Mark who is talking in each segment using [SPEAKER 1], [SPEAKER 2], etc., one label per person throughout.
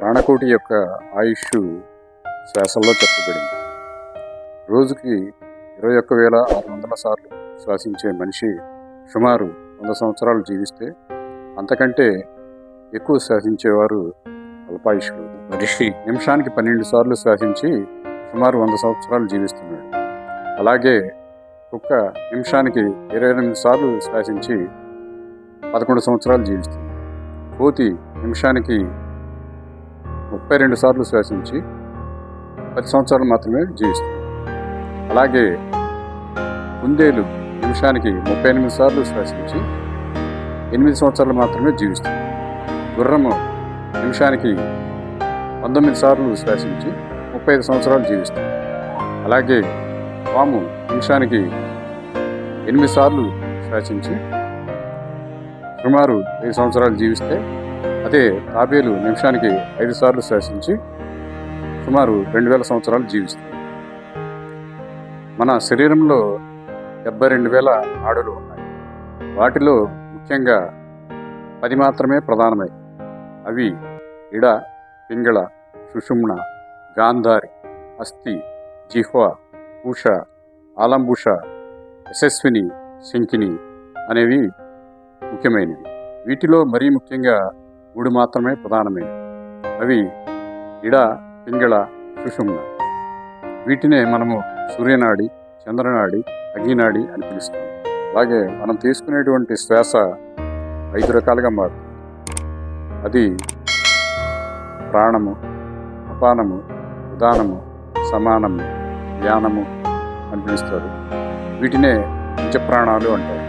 [SPEAKER 1] ప్రాణకోటి యొక్క ఆయుష్ శ్వాసల్లో చెప్పబడింది. రోజుకి ఇరవై ఒక్క వేల ఆరు వందల సార్లు శ్వాసించే మనిషి సుమారు వంద సంవత్సరాలు జీవిస్తే అంతకంటే ఎక్కువ శ్వాసించేవారు అల్పాయుష్యులు మనిషి నిమిషానికి పన్నెండు సార్లు శ్వాసించి సుమారు వంద సంవత్సరాలు జీవిస్తున్నాడు. అలాగే కుక్క నిమిషానికి ఇరవై ఎనిమిది సార్లు శ్వాసించి పదకొండు సంవత్సరాలు జీవిస్తుంది కోతి నిమిషానికి ముప్పై రెండు సార్లు శ్వాసించి పది సంవత్సరాలు మాత్రమే జీవిస్తుంది అలాగే కుందేలు నిమిషానికి ముప్పై ఎనిమిది సార్లు శ్వాసించి ఎనిమిది సంవత్సరాలు మాత్రమే జీవిస్తుంది. గుర్రము నిమిషానికి పంతొమ్మిది సార్లు శ్వాసించి ముప్పై ఐదు సంవత్సరాలు జీవిస్తుంది. అలాగే పాము నిమిషానికి ఎనిమిది సార్లు శ్వాసించి సుమారు ఐదు సంవత్సరాలు జీవిస్తే అదే తాబేలు నిమిషానికి ఐదు సార్లు శ్వాసించి సుమారు రెండు వేల సంవత్సరాలు జీవిస్తుంది. మన శరీరంలో డెబ్బై రెండు వేల ఆడులు ఉన్నాయి. వాటిలో ముఖ్యంగా పది మాత్రమే ప్రధానమై. అవి ఇడ పింగళ సుషుమ్న గాంధారి అస్థి జిహ్వ పూష ఆలంబుష యశస్విని శంకిని అనేవి ముఖ్యమైనవి. వీటిలో మరీ ముఖ్యంగా మూడు మాత్రమే ప్రధానమైనవి అవి ఇడ పింగళ సుషుమ్న. వీటినే మనము సూర్యనాడి చంద్రనాడి అగ్నినాడి అని పిలుస్తాం. అలాగే మనం తీసుకునేటువంటి శ్వాస ఐదు రకాలుగా మారుతుంది. అది ప్రాణము అపానము ఉదానము సమానము ధ్యానము అని పిలుస్తారు. వీటినే పంచప్రాణాలు అంటారు.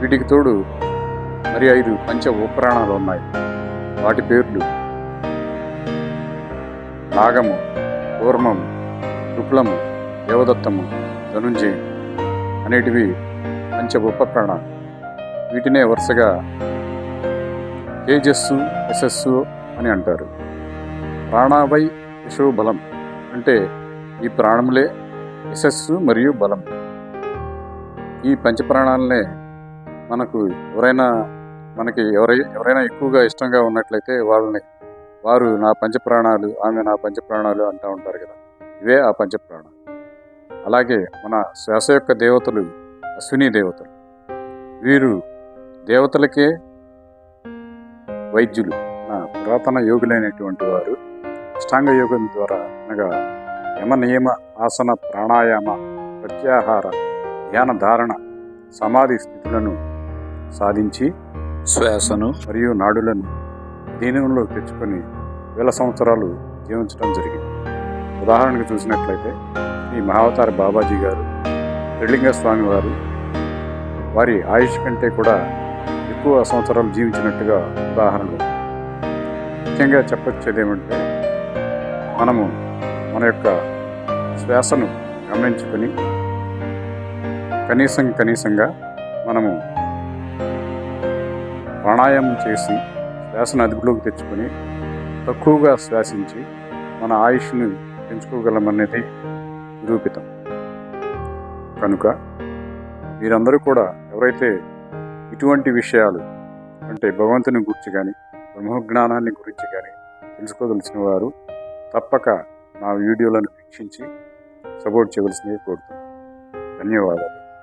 [SPEAKER 1] వీటికి తోడు మరి ఐదు పంచ ఉపప్రాణాలు ఉన్నాయి. వాటి పేర్లు నాగము కూర్మము శుక్లము దేవదత్తము ధనుంజయం అనేటివి పంచ ఉపప్రాణాలు. వీటినే వరుసగా తేజస్సు యశస్సు అని అంటారు. ప్రాణావై యశో బలం అంటే ఈ ప్రాణములే యశస్సు మరియు బలం. ఈ పంచప్రాణాలనే మనకు ఎవరైనా మనకి ఎవరై ఎవరైనా ఎక్కువగా ఇష్టంగా ఉన్నట్లయితే వాళ్ళని వారు నా పంచప్రాణాలు ఆమె నా పంచప్రాణాలు అంటూ ఉంటారు కదా. ఇవే ఆ పంచప్రాణాలు. అలాగే మన శ్వాస యొక్క దేవతలు అశ్విని దేవతలు. వీరు దేవతలకే వైద్యులు. నా పురాతన యోగులైనటువంటి వారు అష్టాంగ యోగం ద్వారా అనగా యమ నియమ ఆసన ప్రాణాయామ ప్రత్యాహార ధ్యాన ధారణ సమాధి స్థితులను సాధించి
[SPEAKER 2] శ్వాసను
[SPEAKER 1] మరియు నాడులను దీనంలో తెచ్చుకొని వేల సంవత్సరాలు జీవించడం జరిగింది. ఉదాహరణకు చూసినట్లయితే ఈ మహావతార బాబాజీ గారు త్రిలింగ స్వామి వారు వారి ఆయుష్ కంటే కూడా ఎక్కువ సంవత్సరాలు జీవించినట్టుగా ఉదాహరణలు. ముఖ్యంగా చెప్పొచ్చేది ఏమంటే మనము మన యొక్క శ్వాసను గమనించుకొని కనీసం కనీసంగా మనము ప్రాణాయామం చేసి శ్వాసను అదుపులోకి తెచ్చుకొని తక్కువగా శ్వాసించి మన ఆయుష్ని పెంచుకోగలమనేది నిరూపితం. కనుక మీరందరూ కూడా ఎవరైతే ఇటువంటి విషయాలు అంటే భగవంతుని గురించి కానీ బ్రహ్మజ్ఞానాన్ని గురించి కానీ తెలుసుకోదలిసిన వారు తప్పక నా వీడియోలను వీక్షించి సపోర్ట్ చేయవలసినవి కోరుతున్నాను. ధన్యవాదాలు.